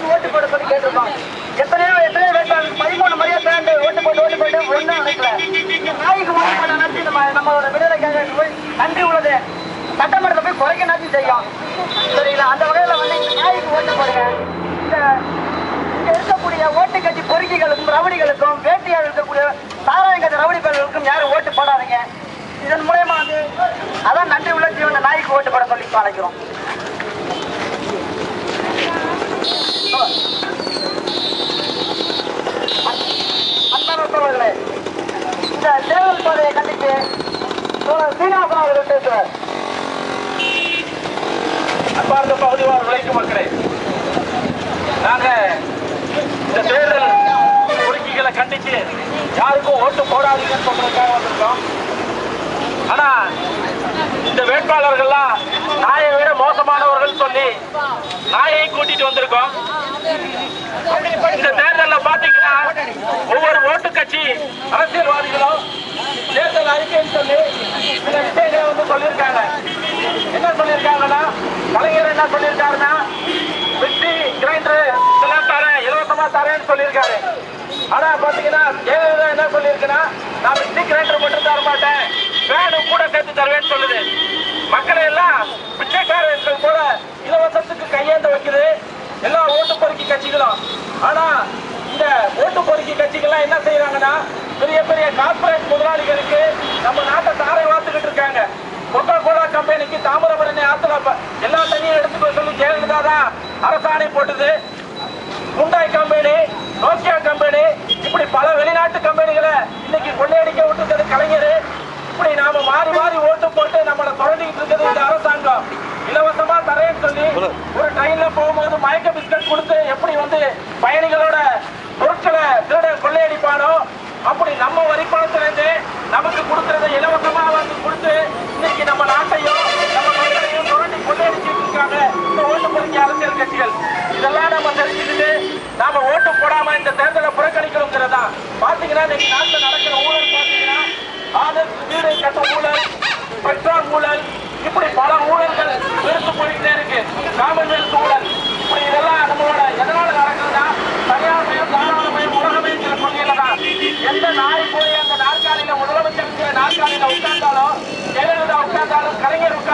ஜீவனுக்கு ஓட்டு போட சொல்லி கேட்டிருக்கோம் எத்தனையோ எத்தனையோ வேட்பாளர் பதிமூணு முறையா சேர்ந்து ஓட்டு போட்டு ஓட்டு போட்டு ஒன்றும் நினைக்கல நாய்க்கு ஓட்டு போட நம்ம நம்மளோட விடுதலைக்காக போய் நன்றி உள்ளது சட்டமன்றத்தை போய் குறைக்க நடத்தி செய்யும். சரிங்களா? அந்த வகையில வந்து இந்த நாய்க்கு ஓட்டு போடுங்க. இந்த இங்க இருக்கக்கூடிய ஓட்டு கட்சி பொறுக்கிகளுக்கும் ரவுடிகளுக்கும் வேட்டையாக இருக்கக்கூடிய சாராயம் கட்சி ரவுடி பேர்களுக்கும் யாரும் ஓட்டு போடாதீங்க. இதன் மூலயமா வந்து அதான் நன்றி உள்ள ஜீவன நாய்க்கு ஓட்டு போட சொல்லி அழைக்கிறோம் அன்பான இந்த தேர்தல் பாதையை கண்டித்து சோழர் சீனிவாசன் அவர்கள் பேசுவார் அப்பார்ந்த பகுதி வாழ் உழைக்கும் மக்களே நாங்க இந்த தேர்தல் பொறுக்கிகளை கண்டிச்சு யாருக்கும் ஓட்டு போடாதீங்கன்னு சொல்றதுக்காக வந்திருக்கோம். ஆனா இந்த வேட்பாளர்கள்லாம் நாயை விட மோசமானவர்கள் சொல்லி நாயை கூட்டிட்டு வந்திருக்கோம். இந்த தேர்தலில் பாத்தீங்கன்னா ஒவ்வொரு அரசியல்வாதிகளும் தேர்தல் அறிக்கைன்னு சொல்லி சில விஷயங்களை வந்து சொல்லியிருக்காங்க. என்ன சொல்லியிருக்காங்கன்னா கலைஞர் என்ன சொல்லியிருக்காருன்னா மிக்சி கிரைண்டர் இதெல்லாம் தரேன் இலவசமா தரேன்னு சொல்லியிருக்காரு. ஆனா பாத்தீங்கன்னா ஜெயலலிதா என்ன சொல்லியிருக்குன்னா நான் மிக்சி கிரைண்டர் மட்டும் தர மாட்டேன் ஃபேனும் கூட சேர்த்து தருவேன்னு சொல்லுது. மக்களை எல்லாம் பிச்சைக்காரர்கள் கூட இலவசத்துக்கு கையேந்த வைக்குது எல்லா ஓட்டு பொறுக்கி கட்சிகளும். ஆனா இந்த ஓட்டு பொறுக்கி கட்சிகள்லாம் என்ன செய்யறாங்கன்னா பெரிய பெரிய கார்பரேட் முதலாளிகளுக்கு நம்ம நாட்டை தாரை வாத்துக்கிட்டு இருக்காங்க. கொக்கோ கோலா கம்பெனிக்கு தாமிரபரணி ஆத்துல எல்லா தண்ணியும் எடுத்துக்க சொல்லி ஜெயலலிதா தான் அரசாணை போட்டது. முண்டாய் கம்பெனி நோக்கியா கம்பெனி இப்படி பல வெளிநாட்டு கம்பெனிகளை இன்னைக்கு கொள்ளையடிக்க விட்டுருக்கிறது கலைஞர். இப்படி நாம மாறி மாறி ஓட்டு போட்டு நம்மளை தொடர்ந்துட்டு இருக்கிறது இந்த அரசாங்கம். இலவசமா தரேன்னு சொல்லி ஒரு ட்ரெயின்ல போகும்போது மயக்க பிஸ்கட் கொடுத்து எப்படி வந்து பயணிகளோட பொருட்களை திருடன் கொள்ளையடிப்பானோ? அப்படி நம்ம வரி பணத்திலிருந்து நமக்கு கொடுக்கறத இலவசமா வந்து கொடுத்து இன்னைக்கு நம்ம நாட்டையும் நம்ம மக்களையும் தொடர்ந்து கொள்ளையடிச்சுட்டு இருக்காங்க. இந்த ஓட்டு பொறுக்கிய அரசியல் கட்சிகள். இதெல்லாம் நம்ம தெரிஞ்சுக்கிட்டு நாம ஓட்டு போடாம இந்த தேர்தலை புறக்கணிக்கணுங்கிறது. தான் பாத்தீங்கன்னா இன்னைக்கு நாட்டில் நடக்கிற ஊழல் பாத்தீங்கன்னா ஆதரவு வீடு கட்ட ஊழல் பெட்ரோல் ஊழல் இப்படி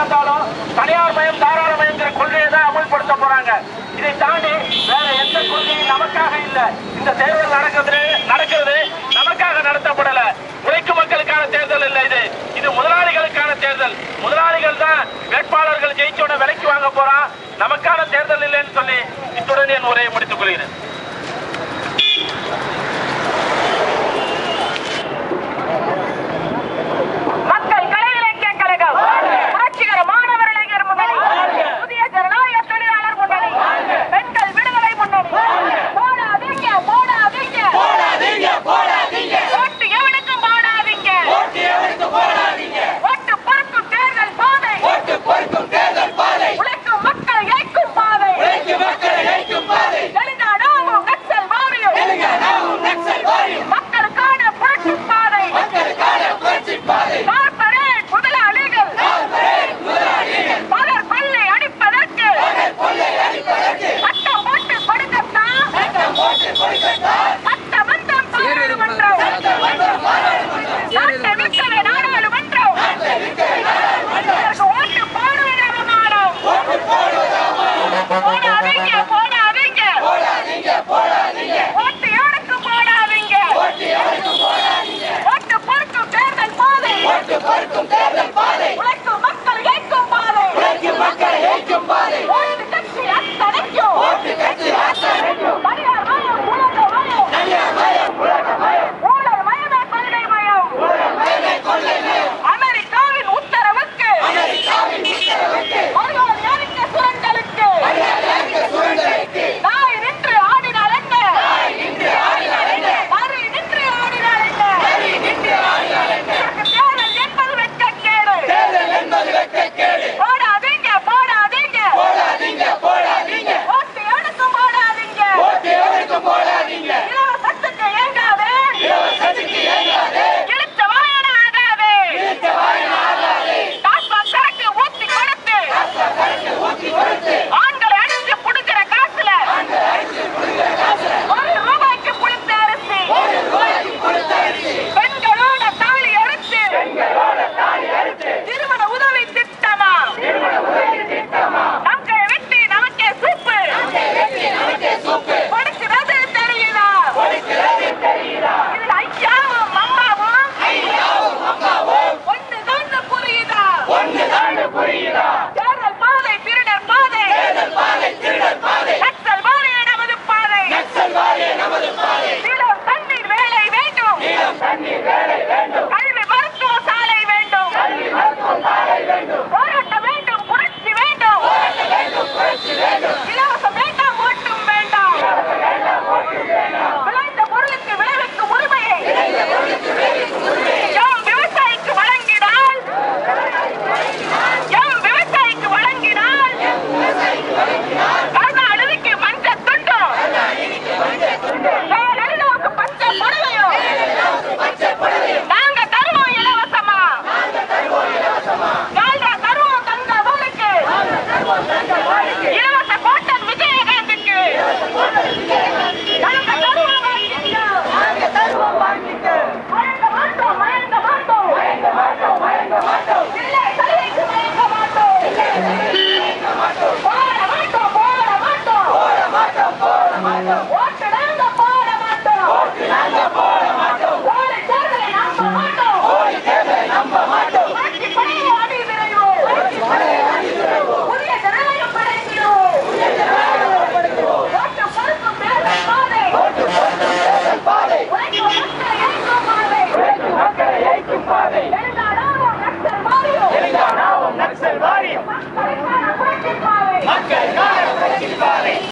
எதுக்கா தனியார் மயம் தாராள மயம் கொள்கையை தான் அமல்படுத்த போறாங்க. இதை தாண்டி வேற எந்த கொள்கையும் நமக்காக இல்லை. இந்த தேர்தல் நடக்கிறது நடக்கிறது நமக்காக நடத்தப்படல. உழைக்கும் மக்களுக்கான தேர்தல் இல்லை இது. இது முதலாளிகளுக்கான தேர்தல். முதலாளிகள் தான் வேட்பாளர்கள் ஜெயிச்சோட விலைக்கு வாங்க போறான். நமக்கான தேர்தல் இல்லைன்னு சொல்லி இத்துடன் என் உரையை முடித்துக் கொள்கிறேன். 我俩没结婚